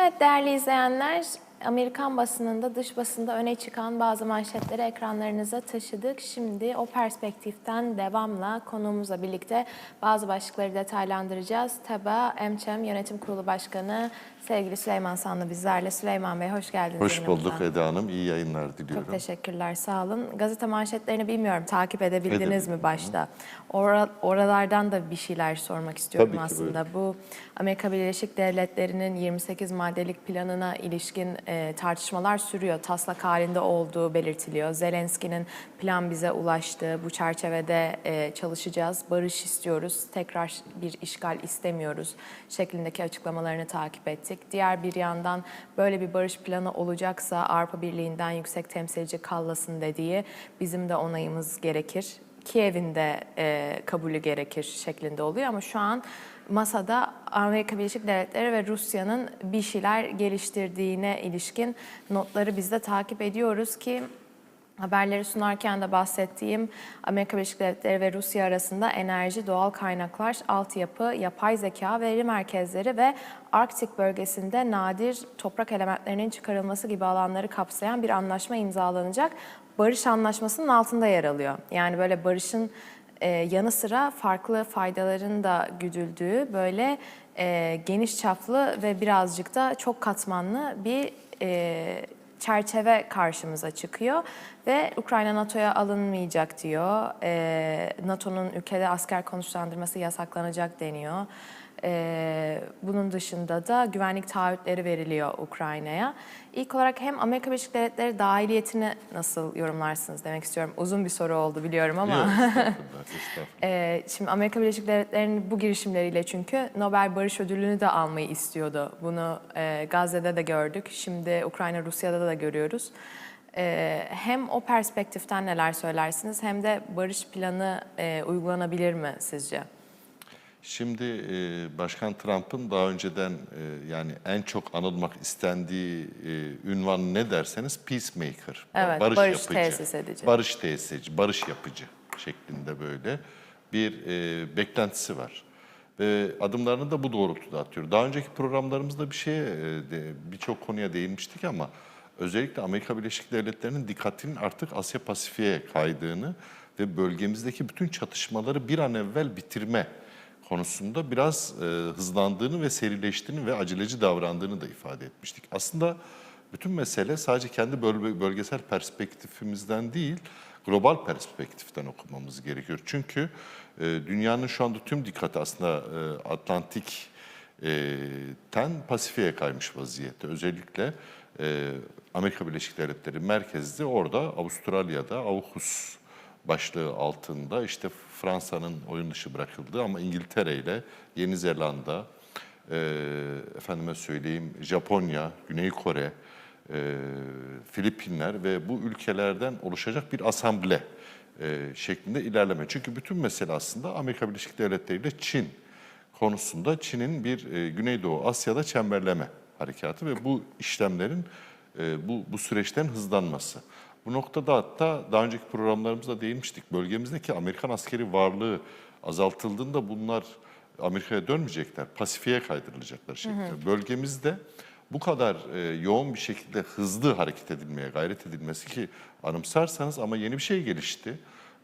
Evet değerli izleyenler, Amerikan basınında, dış basında öne çıkan bazı manşetleri ekranlarınıza taşıdık. Şimdi o perspektiften devamla konuğumuzla birlikte bazı başlıkları detaylandıracağız. TEBA Emçem Yönetim Kurulu Başkanı sevgili Süleyman Sanlı bizlerle. Süleyman Bey hoş geldiniz. Hoş bulduk Eda Hanım. İyi yayınlar diliyorum. Çok teşekkürler, sağ olun. Gazete manşetlerini bilmiyorum, takip edebildiniz Edebildim. mi başta? Ora- oralardan da bir şeyler sormak istiyorum Tabii ki, aslında. Bu Amerika Birleşik Devletleri'nin 28 maddelik planına ilişkin e, tartışmalar sürüyor. Taslak halinde olduğu belirtiliyor. Zelenski'nin plan bize ulaştı. Bu çerçevede e, çalışacağız. Barış istiyoruz. Tekrar bir işgal istemiyoruz şeklindeki açıklamalarını takip ettik. Diğer bir yandan böyle bir barış planı olacaksa Avrupa Birliği'nden yüksek temsilci Kallas'ın dediği bizim de onayımız gerekir. Kiev'in de e, kabulü gerekir şeklinde oluyor ama şu an masada Amerika Birleşik Devletleri ve Rusya'nın bir şeyler geliştirdiğine ilişkin notları biz de takip ediyoruz ki Haberleri sunarken de bahsettiğim Amerika Birleşik Devletleri ve Rusya arasında enerji, doğal kaynaklar, altyapı, yapay zeka, veri merkezleri ve Arktik bölgesinde nadir toprak elementlerinin çıkarılması gibi alanları kapsayan bir anlaşma imzalanacak. Barış Anlaşması'nın altında yer alıyor. Yani böyle barışın e, yanı sıra farklı faydaların da güdüldüğü böyle e, geniş çaplı ve birazcık da çok katmanlı bir e, çerçeve karşımıza çıkıyor ve Ukrayna NATO'ya alınmayacak diyor. Ee, NATO'nun ülkede asker konuşlandırması yasaklanacak deniyor. Ee, bunun dışında da güvenlik taahhütleri veriliyor Ukrayna'ya. İlk olarak hem Amerika Birleşik Devletleri dahiliyetini nasıl yorumlarsınız demek istiyorum. Uzun bir soru oldu biliyorum ama. Yok, estağfurullah, estağfurullah. Ee, şimdi Amerika Birleşik Devletleri'nin bu girişimleriyle çünkü Nobel Barış Ödülünü de almayı istiyordu. Bunu e, Gazze'de de gördük. Şimdi Ukrayna, Rusya'da da görüyoruz. Ee, hem o perspektiften neler söylersiniz hem de barış planı e, uygulanabilir mi sizce? Şimdi e, Başkan Trump'ın daha önceden e, yani en çok anılmak istendiği e, ünvan ne derseniz peacemaker. Evet, barış tesis edici. Barış tesis edici, barış yapıcı şeklinde böyle bir e, beklentisi var. Ve adımlarını da bu doğrultuda atıyor. Daha önceki programlarımızda bir şeye, e, birçok konuya değinmiştik ama özellikle Amerika Birleşik Devletleri'nin dikkatinin artık Asya Pasifik'e kaydığını ve bölgemizdeki bütün çatışmaları bir an evvel bitirme konusunda biraz e, hızlandığını ve serileştiğini ve aceleci davrandığını da ifade etmiştik. Aslında bütün mesele sadece kendi böl- bölgesel perspektifimizden değil, global perspektiften okumamız gerekiyor. Çünkü e, dünyanın şu anda tüm dikkati aslında e, Atlantik e, Pasifik'e kaymış vaziyette. Özellikle e, Amerika Birleşik Devletleri merkezli orada Avustralya'da AUKUS başlığı altında işte Fransa'nın oyun dışı bırakıldığı ama İngiltere ile Yeni Zelanda, e, efendime söyleyeyim Japonya, Güney Kore, e, Filipinler ve bu ülkelerden oluşacak bir asamble e, şeklinde ilerleme. Çünkü bütün mesele aslında Amerika Birleşik Devletleri ile Çin konusunda Çin'in bir e, Güneydoğu Asya'da çemberleme harekatı ve bu işlemlerin e, bu, bu süreçten hızlanması. Bu noktada hatta daha önceki programlarımızda değinmiştik. Bölgemizdeki Amerikan askeri varlığı azaltıldığında bunlar Amerika'ya dönmeyecekler, Pasifik'e kaydırılacaklar şeklinde. Bölgemizde bu kadar e, yoğun bir şekilde hızlı hareket edilmeye gayret edilmesi ki anımsarsanız ama yeni bir şey gelişti.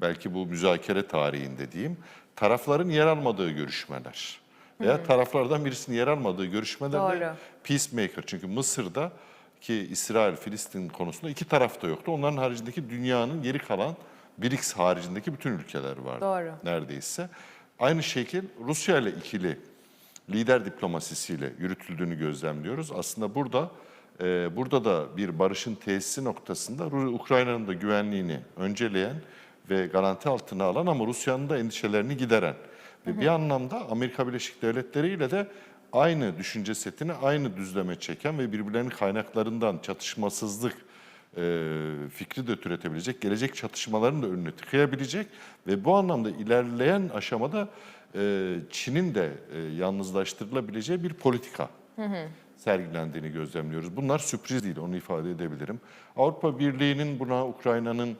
Belki bu müzakere tarihinde diyeyim. Tarafların yer almadığı görüşmeler veya taraflardan birisinin yer almadığı görüşmelerde peacemaker çünkü Mısır'da ki İsrail, Filistin konusunda iki taraf da yoktu. Onların haricindeki dünyanın geri kalan BRICS haricindeki bütün ülkeler vardı. Doğru. Neredeyse. Aynı şekil Rusya ile ikili lider diplomasisiyle yürütüldüğünü gözlemliyoruz. Aslında burada e, burada da bir barışın tesisi noktasında Ukrayna'nın da güvenliğini önceleyen ve garanti altına alan ama Rusya'nın da endişelerini gideren ve bir anlamda Amerika Birleşik Devletleri ile de aynı düşünce setini aynı düzleme çeken ve birbirlerinin kaynaklarından çatışmasızlık e, fikri de türetebilecek, gelecek çatışmaların da önünü tıkayabilecek ve bu anlamda ilerleyen aşamada e, Çin'in de e, yalnızlaştırılabileceği bir politika sergilendiğini gözlemliyoruz. Bunlar sürpriz değil, onu ifade edebilirim. Avrupa Birliği'nin buna Ukrayna'nın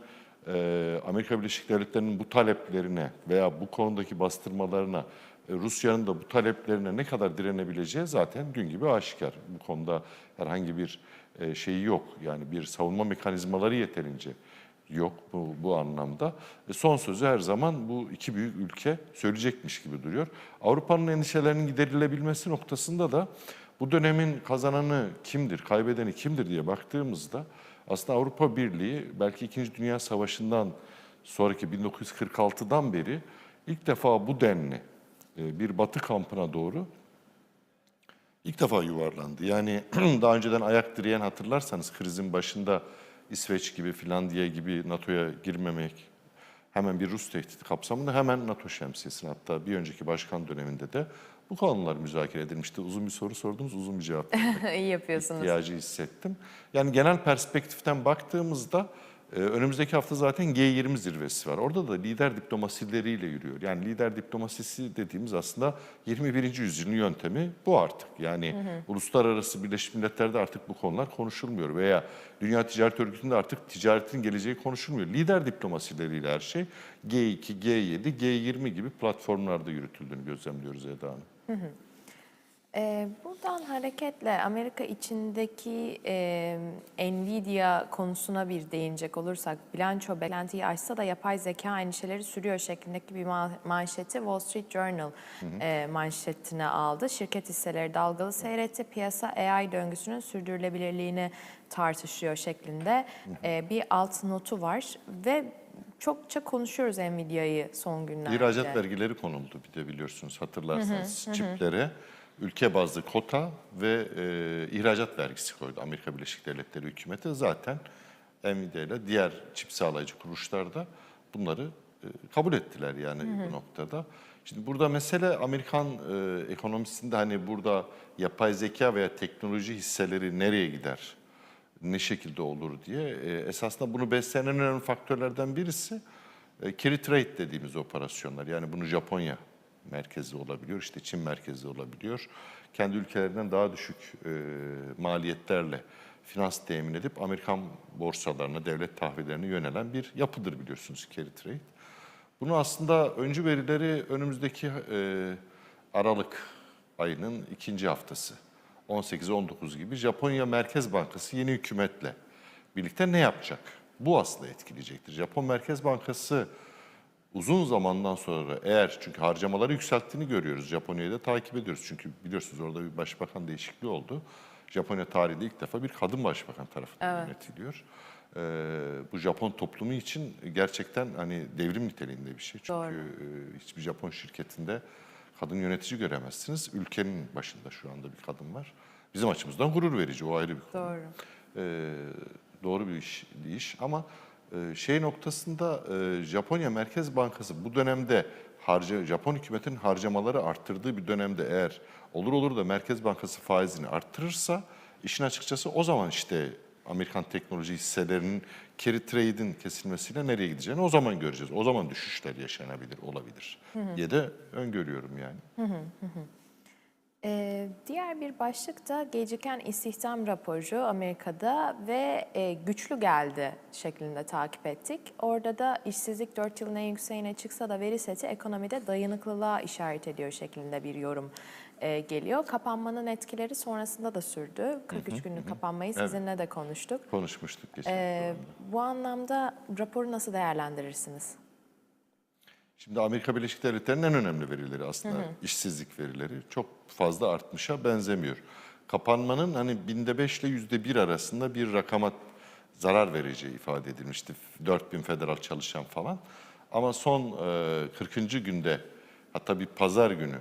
e, Amerika Birleşik Devletleri'nin bu taleplerine veya bu konudaki bastırmalarına Rusya'nın da bu taleplerine ne kadar direnebileceği zaten gün gibi aşikar. Bu konuda herhangi bir e, şeyi yok. Yani bir savunma mekanizmaları yeterince yok bu, bu anlamda. E, son sözü her zaman bu iki büyük ülke söyleyecekmiş gibi duruyor. Avrupa'nın endişelerinin giderilebilmesi noktasında da bu dönemin kazananı kimdir, kaybedeni kimdir diye baktığımızda aslında Avrupa Birliği belki İkinci Dünya Savaşı'ndan sonraki 1946'dan beri ilk defa bu denli e, bir batı kampına doğru ilk defa yuvarlandı. Yani daha önceden ayak direyen hatırlarsanız krizin başında İsveç gibi, Finlandiya gibi NATO'ya girmemek hemen bir Rus tehdidi kapsamında hemen NATO şemsiyesine hatta bir önceki başkan döneminde de bu konular müzakere edilmişti. Uzun bir soru sordunuz, uzun bir cevap İyi yapıyorsunuz. ihtiyacı hissettim. Yani genel perspektiften baktığımızda e, önümüzdeki hafta zaten G20 zirvesi var. Orada da lider diplomasileriyle yürüyor. Yani lider diplomasisi dediğimiz aslında 21. yüzyılın yöntemi bu artık. Yani uluslararası Birleşmiş Milletler'de artık bu konular konuşulmuyor veya Dünya Ticaret Örgütü'nde artık ticaretin geleceği konuşulmuyor. Lider diplomasileriyle her şey G2, G7, G20 gibi platformlarda yürütüldüğünü gözlemliyoruz Eda Hanım. Ee, buradan hareketle Amerika içindeki e, Nvidia konusuna bir değinecek olursak bilanço beklentiyi aşsa da yapay zeka endişeleri sürüyor şeklindeki bir ma- manşeti Wall Street Journal e, manşetine aldı. Şirket hisseleri dalgalı seyretti. Piyasa AI döngüsünün sürdürülebilirliğini tartışıyor şeklinde e, bir alt notu var ve çokça konuşuyoruz Nvidia'yı son günlerde. İhracat vergileri konuldu bir de biliyorsunuz hatırlarsanız çiplere ülke bazlı kota ve e, ihracat vergisi koydu Amerika Birleşik Devletleri hükümeti. Zaten Nvidia ile diğer çip sağlayıcı kuruluşlar da bunları e, kabul ettiler yani bu noktada. Şimdi burada mesele Amerikan e, ekonomisinde hani burada yapay zeka veya teknoloji hisseleri nereye gider? ne şekilde olur diye. E, esasında bunu besleyen en önemli faktörlerden birisi e, carry trade dediğimiz operasyonlar. Yani bunu Japonya merkezli olabiliyor, işte Çin merkezli olabiliyor. Kendi ülkelerinden daha düşük e, maliyetlerle finans temin edip Amerikan borsalarına, devlet tahvillerine yönelen bir yapıdır biliyorsunuz carry trade. Bunu aslında öncü verileri önümüzdeki e, Aralık ayının ikinci haftası 18-19 gibi Japonya Merkez Bankası yeni hükümetle birlikte ne yapacak? Bu aslında etkileyecektir. Japon Merkez Bankası uzun zamandan sonra eğer çünkü harcamaları yükselttiğini görüyoruz. Japonya'yı da takip ediyoruz. Çünkü biliyorsunuz orada bir başbakan değişikliği oldu. Japonya tarihinde ilk defa bir kadın başbakan tarafından yönetiliyor. Ee, bu Japon toplumu için gerçekten hani devrim niteliğinde bir şey. Çünkü Doğru. e, hiçbir Japon şirketinde kadın yönetici göremezsiniz. Ülkenin başında şu anda bir kadın var. Bizim açımızdan gurur verici, o ayrı bir konu. Doğru. Ee, doğru bir iş, bir iş. ama şey noktasında e, Japonya Merkez Bankası bu dönemde harca, Japon hükümetinin harcamaları arttırdığı bir dönemde eğer olur olur da Merkez Bankası faizini arttırırsa işin açıkçası o zaman işte Amerikan teknoloji hisselerinin carry trade'in kesilmesiyle nereye gideceğini o zaman göreceğiz. O zaman düşüşler yaşanabilir, olabilir diye de öngörüyorum yani. Ee, diğer bir başlık da geciken istihdam raporu Amerika'da ve e, güçlü geldi şeklinde takip ettik. Orada da işsizlik 4 yılın en yükseğine çıksa da veri seti ekonomide dayanıklılığa işaret ediyor şeklinde bir yorum e, geliyor. Kapanmanın etkileri sonrasında da sürdü. 43 günlük kapanmayı Evet. sizinle de konuştuk. Konuşmuştuk geçen Ee, bu anlamda raporu nasıl değerlendirirsiniz? Şimdi Amerika Birleşik Devletleri'nin en önemli verileri aslında işsizlik verileri. Çok fazla artmışa benzemiyor. Kapanmanın hani binde beş ile yüzde bir arasında bir rakama zarar vereceği ifade edilmişti. 4000 federal çalışan falan. Ama son e, 40. günde hatta bir pazar günü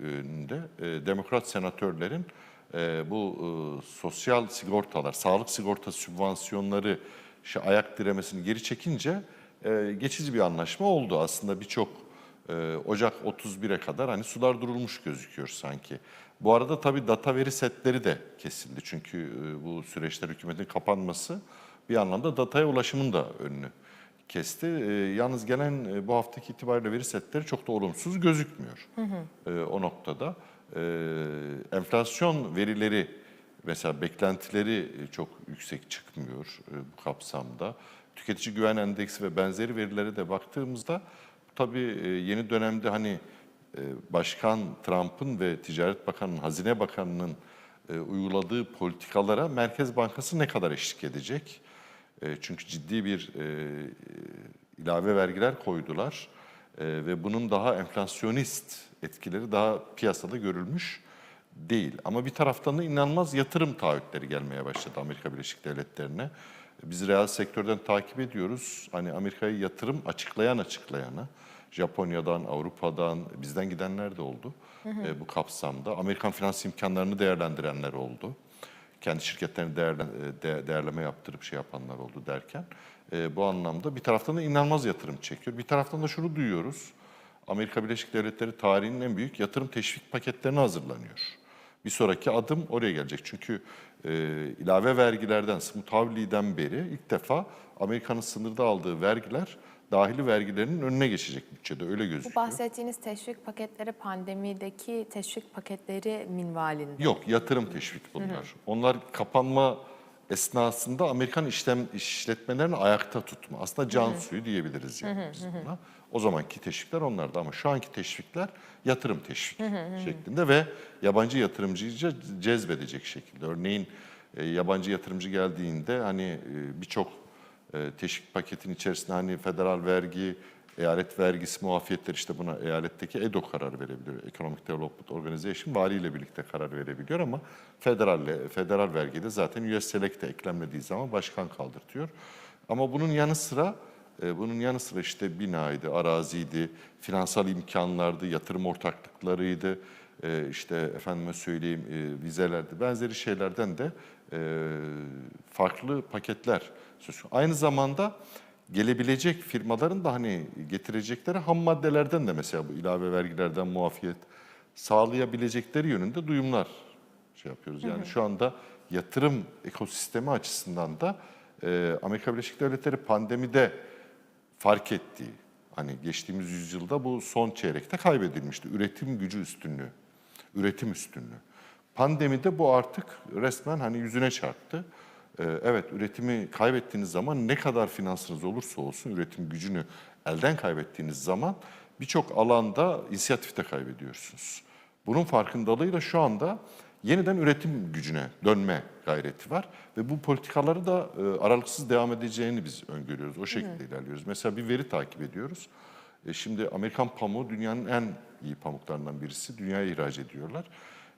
gününde e, demokrat senatörlerin e, bu e, sosyal sigortalar, sağlık sigorta sübvansiyonları şu ayak diremesini geri çekince e, geçici bir anlaşma oldu. Aslında birçok e, Ocak 31'e kadar hani sular durulmuş gözüküyor sanki. Bu arada tabii data veri setleri de kesildi. Çünkü e, bu süreçler hükümetin kapanması bir anlamda dataya ulaşımın da önünü kesti. E, yalnız gelen e, bu haftaki itibariyle veri setleri çok da olumsuz gözükmüyor e, o noktada. E, enflasyon verileri mesela beklentileri çok yüksek çıkmıyor e, bu kapsamda. Tüketici güven endeksi ve benzeri verilere de baktığımızda tabii e, yeni dönemde hani e, Başkan Trump'ın ve Ticaret Bakanı'nın, Hazine Bakanı'nın e, uyguladığı politikalara Merkez Bankası ne kadar eşlik edecek? Çünkü ciddi bir ilave vergiler koydular ve bunun daha enflasyonist etkileri daha piyasada görülmüş değil. Ama bir taraftan da inanılmaz yatırım taahhütleri gelmeye başladı Amerika Birleşik Devletleri'ne. Biz reel sektörden takip ediyoruz. Hani Amerika'ya yatırım açıklayan açıklayana, Japonya'dan, Avrupa'dan, bizden gidenler de oldu e, bu kapsamda. Amerikan finans imkanlarını değerlendirenler oldu. Kendi şirketlerini değerlen, e, de- değerleme yaptırıp şey yapanlar oldu derken. e, bu anlamda bir taraftan da inanılmaz yatırım çekiyor. Bir taraftan da şunu duyuyoruz. Amerika Birleşik Devletleri tarihinin en büyük yatırım teşvik paketlerine hazırlanıyor. Bir sonraki adım oraya gelecek. Çünkü e, ilave vergilerden, mutavliden beri ilk defa Amerika'nın sınırda aldığı vergiler dahili vergilerinin önüne geçecek bütçede öyle Bu gözüküyor. bahsettiğiniz teşvik paketleri pandemideki teşvik paketleri minvalinde. Yok, yatırım teşvik bunlar. Onlar kapanma esnasında Amerikan işlem işletmelerini ayakta tutma. Aslında can suyu diyebiliriz yani biz buna. O zamanki teşvikler onlardı ama şu anki teşvikler yatırım teşvik şeklinde ve yabancı yatırımcıyı ce- cezbedecek şekilde. Örneğin e, yabancı yatırımcı geldiğinde hani e, birçok e, teşvik paketin içerisinde hani federal vergi, eyalet vergisi muafiyetleri işte buna eyaletteki EDO karar verebiliyor. Economic Development Organization valiyle birlikte karar verebiliyor ama federal federal vergiyi de zaten US Select'e eklemlediği zaman başkan kaldırtıyor. Ama bunun yanı sıra e, bunun yanı sıra işte binaydı, araziydi, finansal imkanlardı, yatırım ortaklıklarıydı, e, işte efendime söyleyeyim e, vizelerdi, benzeri şeylerden de farklı paketler söz konusu. Aynı zamanda gelebilecek firmaların da hani getirecekleri ham maddelerden de mesela bu ilave vergilerden muafiyet sağlayabilecekleri yönünde duyumlar şey yapıyoruz. Yani şu anda yatırım ekosistemi açısından da e, Amerika Birleşik Devletleri pandemide fark ettiği, hani geçtiğimiz yüzyılda bu son çeyrekte kaybedilmişti. Üretim gücü üstünlüğü, üretim üstünlüğü. Pandemide bu artık resmen hani yüzüne çarptı. Ee, Evet, üretimi kaybettiğiniz zaman ne kadar finansınız olursa olsun üretim gücünü elden kaybettiğiniz zaman birçok alanda inisiyatifte kaybediyorsunuz. Bunun farkındalığıyla şu anda yeniden üretim gücüne dönme gayreti var ve bu politikaları da e, aralıksız devam edeceğini biz öngörüyoruz. O şekilde ilerliyoruz. Mesela bir veri takip ediyoruz. E, Şimdi Amerikan pamuğu dünyanın en iyi pamuklarından birisi. Dünyaya ihraç ediyorlar.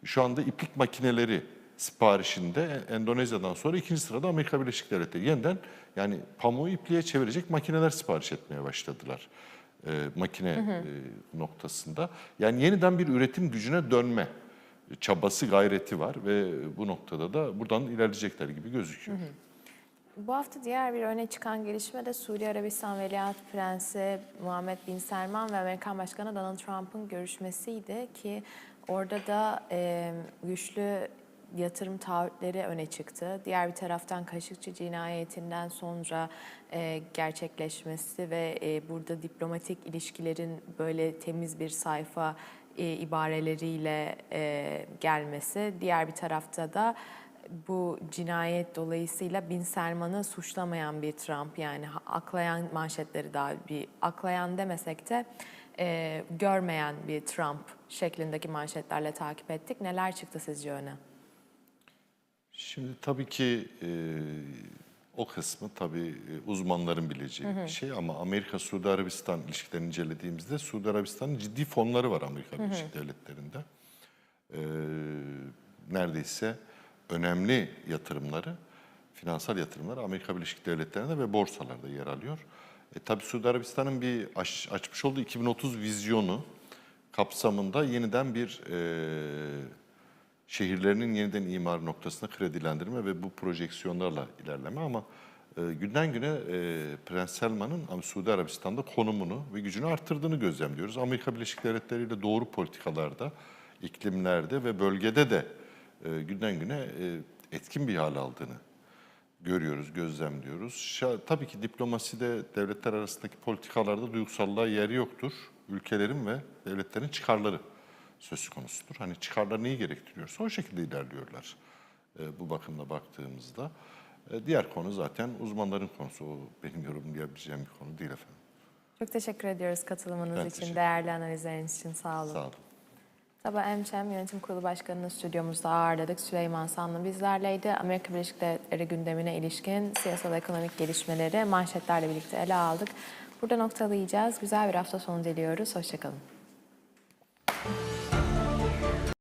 Şu anda iplik makineleri siparişinde Endonezya'dan sonra ikinci sırada Amerika Birleşik Devletleri. Yeniden yani pamuğu ipliğe çevirecek makineler sipariş etmeye başladılar. E, makine e, noktasında. Yani yeniden bir üretim gücüne dönme çabası, gayreti var ve bu noktada da buradan ilerleyecekler gibi gözüküyor. Bu hafta diğer bir öne çıkan gelişme de Suudi Arabistan Veliaht Prensi Muhammed Bin Selman ve Amerikan Başkanı Donald Trump'ın görüşmesiydi ki orada da e, güçlü yatırım taahhütleri öne çıktı. Diğer bir taraftan Kaşıkçı cinayetinden sonra e, gerçekleşmesi ve e, burada diplomatik ilişkilerin böyle temiz bir sayfa e, ibareleriyle e, gelmesi. Diğer bir tarafta da bu cinayet dolayısıyla Bin Selman'ı suçlamayan bir Trump yani aklayan manşetleri daha bir aklayan demesek de e, görmeyen bir Trump şeklindeki manşetlerle takip ettik. Neler çıktı sizce öne? Şimdi tabii ki e, o kısmı tabii e, uzmanların bileceği bir şey ama Amerika-Suudi Arabistan ilişkilerini incelediğimizde Suudi Arabistan'ın ciddi fonları var Amerika Birleşik Devletleri'nde. E, neredeyse önemli yatırımları, finansal yatırımları Amerika Birleşik Devletleri'nde ve borsalarda yer alıyor. E, tabii Suudi Arabistan'ın bir aç- açmış olduğu 2030 vizyonu kapsamında yeniden bir e, şehirlerinin yeniden imar noktasında kredilendirme ve bu projeksiyonlarla ilerleme ama e, günden güne e, Prens Selman'ın Suudi Arabistan'da konumunu ve gücünü arttırdığını gözlemliyoruz. Amerika Birleşik Devletleri ile doğru politikalarda, iklimlerde ve bölgede de e, günden güne e, etkin bir hal aldığını görüyoruz, gözlemliyoruz. Şa- tabii ki diplomaside devletler arasındaki politikalarda duygusallığa yer yoktur. Ülkelerin ve devletlerin çıkarları söz konusudur. Hani çıkarlar neyi gerektiriyorsa o şekilde ilerliyorlar e, bu bakımda baktığımızda. E, diğer konu zaten uzmanların konusu. O benim yorumlayabileceğim bir konu değil efendim. Çok teşekkür ediyoruz katılımınız Ben için, değerli analizleriniz için. Sağ olun. Sağ olun. Sabah Emçem Yönetim Kurulu Başkanı'nı stüdyomuzda ağırladık. Süleyman Sanlı bizlerleydi. Amerika Birleşik Devletleri gündemine ilişkin siyasal ekonomik gelişmeleri manşetlerle birlikte ele aldık. Burada noktalayacağız. Güzel bir hafta sonu diliyoruz. Hoşçakalın.